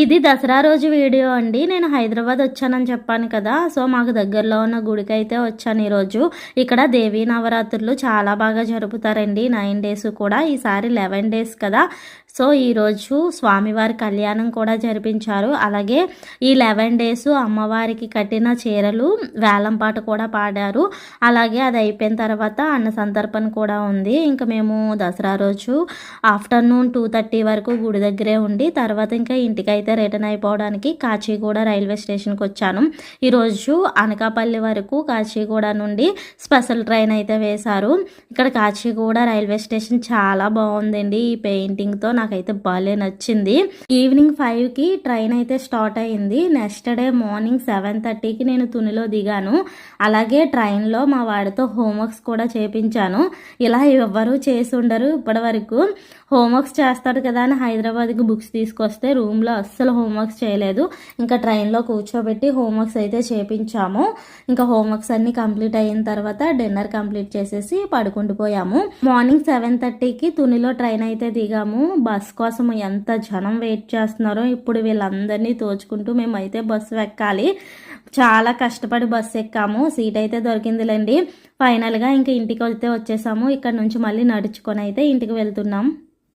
ఇది దసరా రోజు వీడియో అండి. నేను హైదరాబాద్ వచ్చానని చెప్పాను కదా. సో మాకు దగ్గరలో ఉన్న గుడికి అయితే వచ్చాను ఈరోజు. ఇక్కడ దేవీ నవరాత్రులు చాలా బాగా జరుపుతారండి. నైన్ డేస్ కూడా. ఈసారి లెవెన్ డేస్ కదా. సో ఈరోజు స్వామివారి కళ్యాణం కూడా జరిపించారు. అలాగే ఈ లెవెన్ డేస్ అమ్మవారికి కట్టిన చీరలు వేలంపాట కూడా పాడారు. అలాగే అది అయిపోయిన తర్వాత అన్న సందర్భం కూడా ఉంది. ఇంకా మేము దసరా రోజు ఆఫ్టర్నూన్ టూ థర్టీ వరకు గుడి దగ్గరే ఉండి తర్వాత ఇంకా ఇంటికైతే రిటర్న్ అయిపోవడానికి కాచిగూడ రైల్వే స్టేషన్కి వచ్చాను. ఈరోజు అనకాపల్లి వరకు కాచిగూడ నుండి స్పెషల్ ట్రైన్ అయితే వేశారు. ఇక్కడ కాచిగూడ రైల్వే స్టేషన్ చాలా బాగుందండి. ఈ పెయింటింగ్తో నాకైతే భలే నచ్చింది. ఈవినింగ్ ఫైవ్కి ట్రైన్ అయితే స్టార్ట్ అయింది. నెక్స్ట్ డే మార్నింగ్ సెవెన్ థర్టీకి నేను తునిలో దిగాను. అలాగే ట్రైన్లో మా వాడితో హోంవర్క్స్ కూడా చేపించాను. ఇలా ఎవ్వరూ చేసి ఉండరు ఇప్పటి వరకు హోంవర్క్స్ చేస్తాడు కదా అని హైదరాబాద్కి బుక్స్ తీసుకొస్తే రూమ్లో అస్సలు హోంవర్క్స్ చేయలేదు. ఇంకా ట్రైన్లో కూర్చోబెట్టి హోంవర్క్స్ అయితే చేపించాము. ఇంకా హోంవర్క్స్ అన్నీ కంప్లీట్ అయిన తర్వాత డిన్నర్ కంప్లీట్ చేసేసి పడుకుంటూ పోయాము మార్నింగ్ సెవెన్ థర్టీకి తునిలో ట్రైన్ అయితే దిగాము. బస్ కోసం ఎంత జనం వెయిట్ చేస్తున్నారో ఇప్పుడు వీళ్ళందరినీ తోచుకుంటూ మేమైతే బస్సు ఎక్కాలి చాలా కష్టపడి బస్సు ఎక్కాము సీట్ అయితే దొరికిందిలేండి. ఫైనల్గా ఇంకా ఇంటికి వెళ్తే వచ్చేసాము ఇక్కడ నుంచి మళ్ళీ నడుచుకొని అయితే ఇంటికి వెళ్తున్నాం.